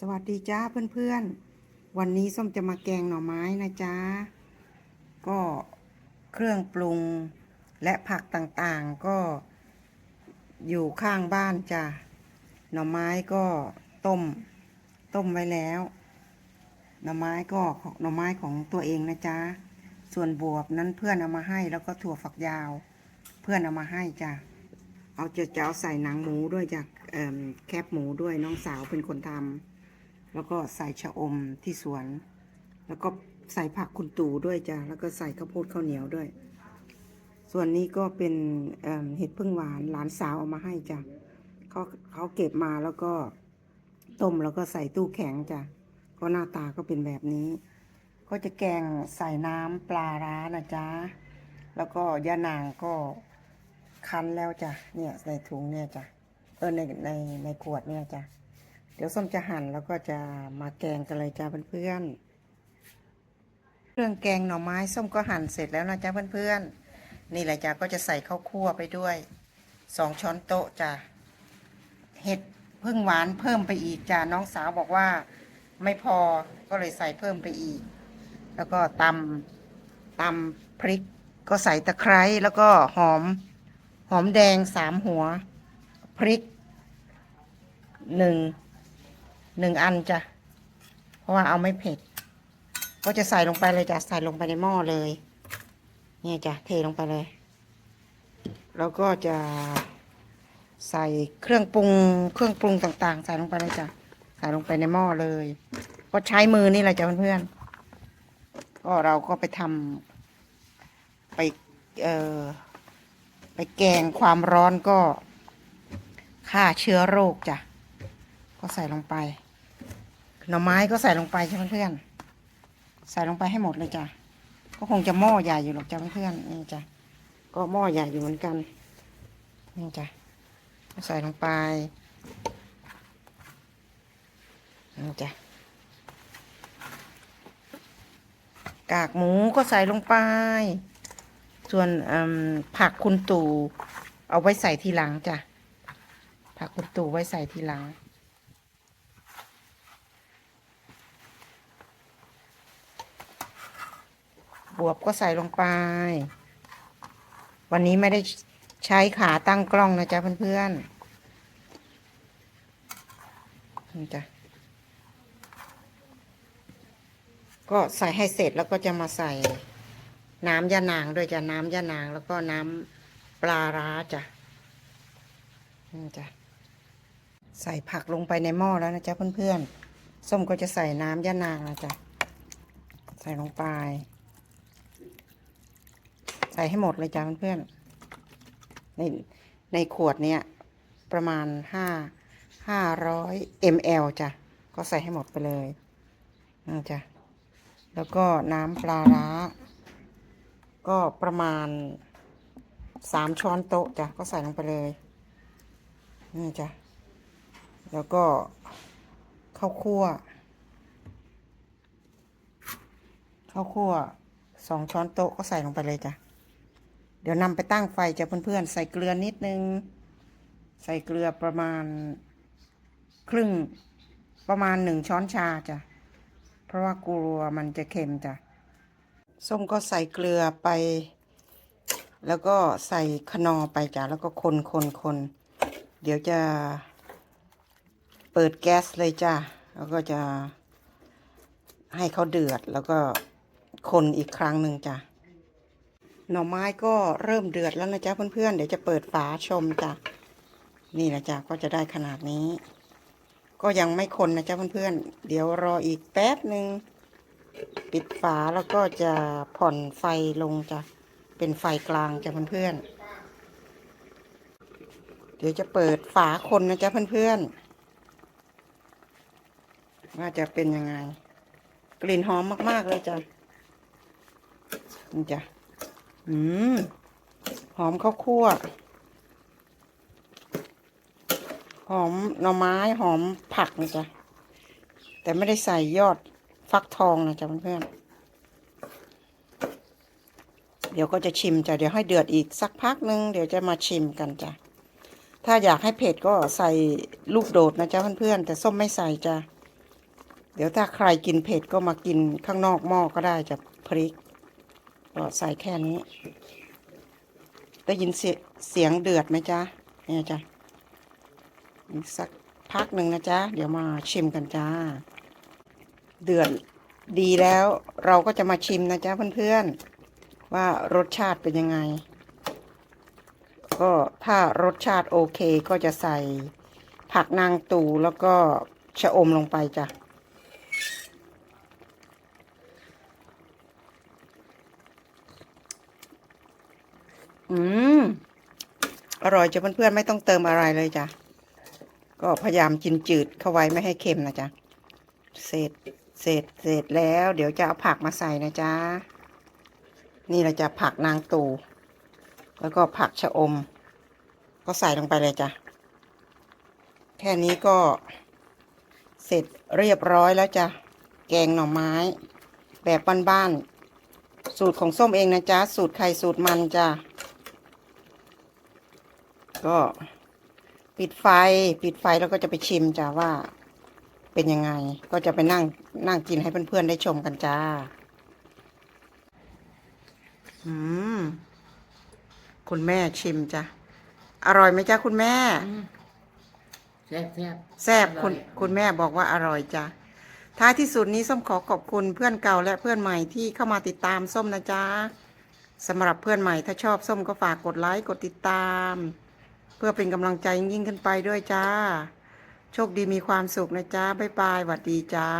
สวัสดีจ้าเพื่อนๆ วันนี้ส้มจะมาแกงหน่อไม้นะจ๊ะก็เครื่องปรุงและผักต่างๆก็อยู่ข้างบ้านจ้ะหน่อไม้ก็ต้มต้มไว้แล้ว หน่อไม้ก็หน่อไม้ของตัวเองนะจ๊ะส่วนบวบนั้นเพื่อนเอามาให้แล้วก็ถั่วฝักยาว เพื่อนเอามาให้จ้ะเอาจะจะเอาใส่หนังหมูด้วยจ้ะเอิ่มแคบหมูด้วยน้องสาวเป็นคนทำ แล้วก็ใส่ชะอมที่สวน แล้วก็ใส่ผักคุณตู่ด้วยจ้ะแล้วก็ใส่ข้าวโพดข้าวเหนียวด้วย ส่วนนี้ก็เป็นเเห็ดพึ่งหวานหลานสาวเอามาให้จ้ะเขาเขาเก็บมาแล้วก็ต้มแล้วก็ใส่ตู้แข็งจ้ะก็หน้าตาก็เป็นแบบนี้ ก็จะแกงใส่น้ำปลาร้านะจ๊ะแล้วก็ยานางก็คั้นแล้วจ้ะเนี่ยในถุงเนี่ยจ้ะเออในในในขวดเนี่ยจ้ะ เดี๋ยวส้มจะหั่นแล้วก็จะมาแกงกันเลยจ้าเพื่อนๆเครื่องแกงหน่อไม้ส้มก็หั่นเสร็จแล้วนะจ้าเพื่อนๆนี่แหละจ้าก็จะใส่ข้าวคั่วไปด้วยสองช้อนโต๊ะจ้าเห็ดพึ่งหวานเพิ่มไปอีกจ้าน้องสาวบอกว่าไม่พอก็เลยใส่เพิ่มไปอีก แล้วก็ตำตำพริกก็ใส่ตะไคร้แล้วก็หอมหอมแดงสามหัว พริกหนึ่ง หนึ่งอันจ้ะ เพราะว่าเอาไม่เผ็ด ก็จะใส่ลงไปเลยจ้ะ ใส่ลงไปในหม้อเลย เนี่ยจ้ะ เทลงไปเลย แล้วก็จะใส่เครื่องปรุง เครื่องปรุงต่างๆ ใส่ลงไปเลยจ้ะ ใส่ลงไปในหม้อเลย ก็ใช้มือนี่แหละจ้ะเพื่อนๆ ก็เราก็ไปทำไป เอ่อ ไปแกงความร้อนก็ฆ่าเชื้อโรคจ้ะ ก็ใส่ลงไป หน่อไม้ก็ใส่ลงไปใช่ไหมเพื่อน ใส่ลงไปให้หมดเลยจ้ะ ก็คงจะหม้อใหญ่อยู่หรอกจ้ะเพื่อนนี่จ้ะ ก็หม้อใหญ่อยู่เหมือนกัน นี่จ้ะ ใส่ลงไป นี่จ้ะ กากหมูก็ใส่ลงไป ส่วนผักคุณตู่เอาไว้ใส่ทีหลังจ้ะ ผักคุณตู่ไว้ใส่ทีหลัง บวบก็ใส่ลงไป วันนี้ไม่ได้ใช้ขาตั้งกล้องนะจ๊ะเพื่อนๆนี่จ้ะก็ใส่ให้เสร็จแล้วก็จะมาใส่น้ำยานางด้วยจ้ะน้ำยานางแล้วก็น้ำปลาร้าจ้ะนี่จ้ะใส่ผักลงไปในหม้อแล้วนะจ๊ะเพื่อนๆส้มก็จะใส่น้ำยานางนะจ๊ะใส่ลงไป ใส่ให้หมดเลยจ้ะเพื่อนๆในในขวดเนี้ยประมาณห้าห้าร้อยมลจ้ะ ก็ใส่ให้หมดไปเลยนะจ้ะ แล้วก็น้ำปลาร้า ก็ประมาณสามช้อนโต๊ะจ้ะ ก็ใส่ลงไปเลยนี่จ้ะ แล้วก็ข้าวคั่วข้าวคั่วสองช้อนโต๊ะก็ใส่ลงไปเลยจ้ะ เดี๋ยวนำไปตั้งไฟจ้ะเพื่อนๆ ใส่เกลือนิดนึง ใส่เกลือประมาณ ครึ่งประมาณหนึ่งช้อนชาจ้ะ เพราะว่ากลัวมันจะเค็มจ้ะ ส้มก็ใส่เกลือไป แล้วก็ใส่คนอไปจ้ะ แล้วก็คนคนคนเดี๋ยวจะเปิดแก๊สเลยจ้ะ แล้วก็จะให้เขาเดือด แล้วก็คนอีกครั้งหนึ่งจ้ะ หน่อไม้ก็เริ่มเดือดแล้วนะจ๊ะเพื่อนๆ เดี๋ยวจะเปิดฝาชมจ้ะ นี่แหละจ้ะก็จะได้ขนาดนี้ ก็ยังไม่คนนะจ๊ะเพื่อนๆ เดี๋ยวรออีกแป๊บหนึ่งปิดฝาแล้วก็จะผ่อนไฟลงจ้ะ เป็นไฟกลางจ้ะเพื่อนๆ เดี๋ยวจะเปิดฝาคนนะจ๊ะเพื่อนๆ ว่าจะเป็นยังไง กลิ่นหอมมากๆเลยจ้ะนี่จ้ะ อืม หอมข้าวคั่ว หอมหน่อไม้หอมผักนะจ๊ะ แต่ไม่ได้ใส่ยอดฟักทองนะจ๊ะเพื่อนๆ เดี๋ยวก็จะชิมจ้ะ เดี๋ยวให้เดือดอีกสักพักนึง เดี๋ยวจะมาชิมกันจ้ะ ถ้าอยากให้เผ็ดก็ใส่ลูกโดดนะจ๊ะเพื่อนๆ แต่ส้มไม่ใส่จ้ะ เดี๋ยวถ้าใครกินเผ็ดก็มากินข้างนอกหม้อก็ได้จะพริก ก็ใส่แค่นี้ ได้ยินเสียเสียงเดือดไหมจ๊ะเนี่ยจ้ะอีกสักพักหนึ่งนะจ๊ะ เดี๋ยวมาชิมกันจ้า เดือดดีแล้วเราก็จะมาชิมนะจ๊ะเพื่อนๆ ว่ารสชาติเป็นยังไง ก็ถ้ารสชาติโอเคก็จะใส่ผักนางตูแล้วก็ชะอมลงไปจ้ะ อืม อร่อยจ้ะเพื่อนๆไม่ต้องเติมอะไรเลยจ้ะ ก็พยายามกินจืดเข้าไว้ไม่ให้เค็มนะจ๊ะ เสร็จ เสร็จ เสร็จแล้ว เดี๋ยวจะเอาผักมาใส่นะจ๊ะ นี่เราจะผักนางตู แล้วก็ผักชะอม ก็ใส่ลงไปเลยจ้ะ แค่นี้ก็ เสร็จเรียบร้อยแล้วจ้ะ แกงหน่อไม้ แบบบ้านๆสูตรของส้มเองนะจ๊ะ สูตรไข่สูตรมันจ้ะ ก็ปิดไฟ ปิดไฟแล้วก็จะไปชิมจ้ะว่าเป็นยังไง ก็จะไปนั่งนั่งกินให้เพื่อนๆได้ชมกันจ้า อืม คุณแม่ชิมจ้ะ อร่อยไหมจ้ะคุณแม่ แซ่บแซ่บแซ่บคุณอร่อยคุณแม่บอกว่าอร่อยจ้ะ ท้ายที่สุดนี้ส้มขอขอบคุณเพื่อนเก่าและเพื่อนใหม่ที่เข้ามาติดตามส้มนะจ๊ะสำหรับเพื่อนใหม่ถ้าชอบส้มก็ฝากกดไลค์กดติดตาม เพื่อเป็นกำลังใจยิ่งขึ้นไปด้วยจ้า โชคดีมีความสุขนะจ้าบ๊ายบายหวัดดีจ้า